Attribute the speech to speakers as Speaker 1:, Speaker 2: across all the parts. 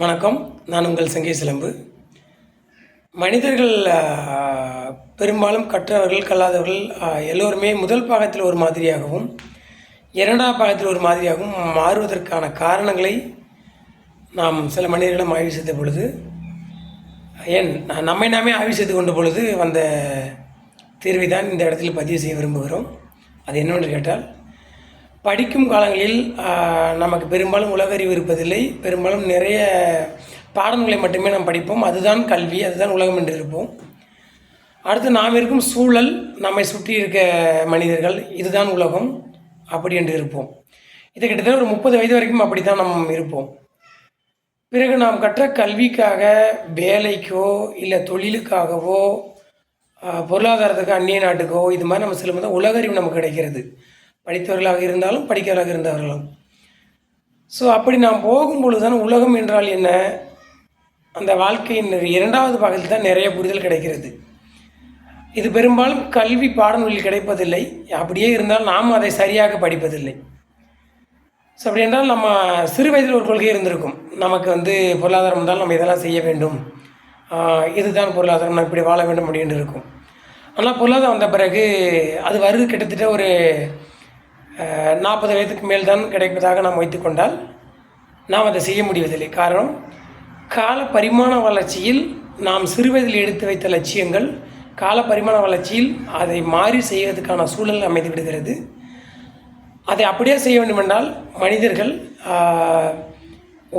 Speaker 1: வணக்கம். நான் உங்கள் சங்கை சிலம்பு. மனிதர்கள் பெரும்பாலும் கற்றவர்கள் கல்லாதவர்கள் எல்லோருமே முதல் பாகத்தில் ஒரு மாதிரியாகவும் இரண்டாம் பாகத்தில் ஒரு மாதிரியாகவும் மாறுவதற்கான காரணங்களை நாம் சில மனிதர்களிடம் ஆய்வு செய்த பொழுது ஏன் நான் நம்மை நாமே ஆய்வு செய்து கொண்ட பொழுது வந்த தீர்வை தான் இந்த இடத்தில் பதிவு செய்ய விரும்புகிறோம். அது என்னவென்று கேட்டால் படிக்கும் காலங்களில் நமக்கு பெரும்பாலும் உலகறிவு இருப்பதில்லை. பெரும்பாலும் நிறைய பாடங்களை மட்டுமே நாம் படிப்போம். அதுதான் கல்வி அதுதான் உலகம் என்று இருப்போம். அடுத்து நாம் இருக்கும் சூழல் நம்மை சுற்றி இருக்க மனிதர்கள் இதுதான் உலகம் அப்படி என்று இருப்போம். இது கிட்டத்தட்ட ஒரு முப்பது வயது வரைக்கும் அப்படி தான் நாம் இருப்போம். பிறகு நாம் கற்ற கல்விக்காக வேலைக்கோ இல்லை தொழிலுக்காகவோ பொருளாதாரத்துக்கோ பொருளாதாரத்துக்கு அந்நிய நாட்டுக்கோ இது மாதிரி நம்ம செல்லும்போது உலகறிவு நமக்கு கிடைக்கிறது. படித்தவர்களாக இருந்தாலும் படிக்கிறவர்களாக இருந்தவர்களும். ஸோ அப்படி நாம் போகும்பொழுது தான் உலகம் என்றால் என்ன? அந்த வாழ்க்கையின் இரண்டாவது பாகத்தில் தான் நிறைய புரிதல் கிடைக்கிறது. இது பெரும்பாலும் கல்வி பாடநூலில் கிடைப்பதில்லை. அப்படியே இருந்தால் நாம் அதை சரியாக படிப்பதில்லை. ஸோ அப்படி என்றால் நம்ம சிறு வயதில் ஒரு கொள்கை இருந்திருக்கும். நமக்கு வந்து பொருளாதாரம் இருந்தால் நம்ம இதெல்லாம் செய்ய வேண்டும். இதுதான் பொருளாதாரம் நான் இப்படி வாழ வேண்டும் அப்படின்னு இருக்கும். ஆனால் பொருளாதாரம் வந்த பிறகு அது வருது கிட்டத்தட்ட ஒரு நாற்பது வயதுக்கு மேல் தான் கிடைப்பதாக நாம் வைத்துக்கொண்டால் நாம் அதை செய்ய முடிவதில்லை. காரணம் கால பரிமாண வளர்ச்சியில் நாம் சிறுவயதில் எடுத்து வைத்த லட்சியங்கள் கால பரிமாண வளர்ச்சியில் அதை மாறி செய்வதற்கான சூழல் அமைந்து விடுகிறது. அதை அப்படியே செய்ய வேண்டுமென்றால் மனிதர்கள்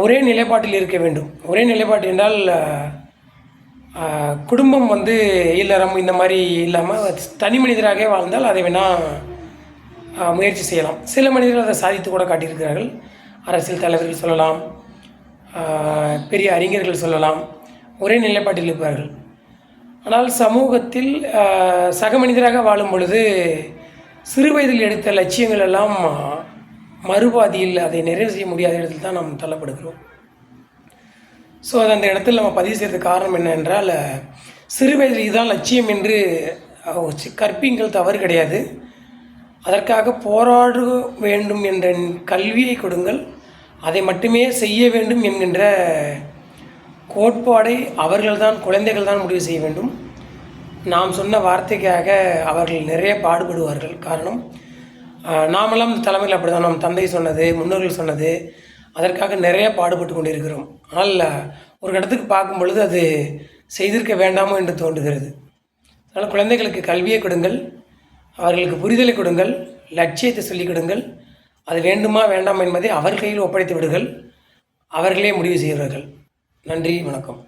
Speaker 1: ஒரே நிலைப்பாட்டில் இருக்க வேண்டும். ஒரே நிலைப்பாடு என்றால் குடும்பம் வந்து இல்லறம் இந்த மாதிரி இல்லாமல் தனி மனிதராகவே வாழ்ந்தால் அதை வேணால் முயற்சி செய்யலாம். சில மனிதர்கள் அதை சாதித்து கூட காட்டியிருக்கிறார்கள். அரசியல் தலைவர்கள் சொல்லலாம். பெரிய அறிஞர்கள் சொல்லலாம். ஒரே நிலைப்பாட்டில் இருப்பார்கள். ஆனால் சமூகத்தில் சக மனிதராக வாழும் பொழுது சிறு வயதில் எடுத்த லட்சியங்கள் எல்லாம் மறுபாதியில் அதை நிறைவு செய்ய முடியாத இடத்தில் தான் நாம் தள்ளப்படுகிறோம். ஸோ அது அந்த இடத்தில் நம்ம பதிவு செய்கிறது காரணம் என்னென்றால் சிறு வயதில் இதுதான் லட்சியம் என்று கற்பிங்கள் தவறு கிடையாது. அதற்காக போராட வேண்டும் என்ற கல்வியை கொடுங்கள். அதை மட்டுமே செய்ய வேண்டும் என்கின்ற கோட்பாடை அவர்கள்தான் குழந்தைகள் தான் முடிவு செய்ய வேண்டும். நாம் சொன்ன வார்த்தைக்காக அவர்கள் நிறைய பாடுபடுவார்கள். காரணம் நாமெல்லாம் தலைமையில் அப்படி தான் நம் தந்தை சொன்னது முன்னோர்கள் சொன்னது அதற்காக நிறைய பாடுபட்டு கொண்டிருக்கிறோம். ஆனால் ஒரு இடத்துக்கு பார்க்கும் பொழுது அது செய்திருக்க வேண்டாமோ என்று தோன்றுகிறது. அதனால் குழந்தைகளுக்கு கல்வியை கொடுங்கள். அவர்களுக்கு புரிதலை கொடுங்கள் லட்சியத்தை சொல்லிக் கொடுங்கள். அது வேண்டுமா வேண்டாமா என்பதை அவர் கையில் ஒப்படைத்து விடுங்கள். அவர்களே முடிவு செய்கிறார்கள் நன்றி வணக்கம்.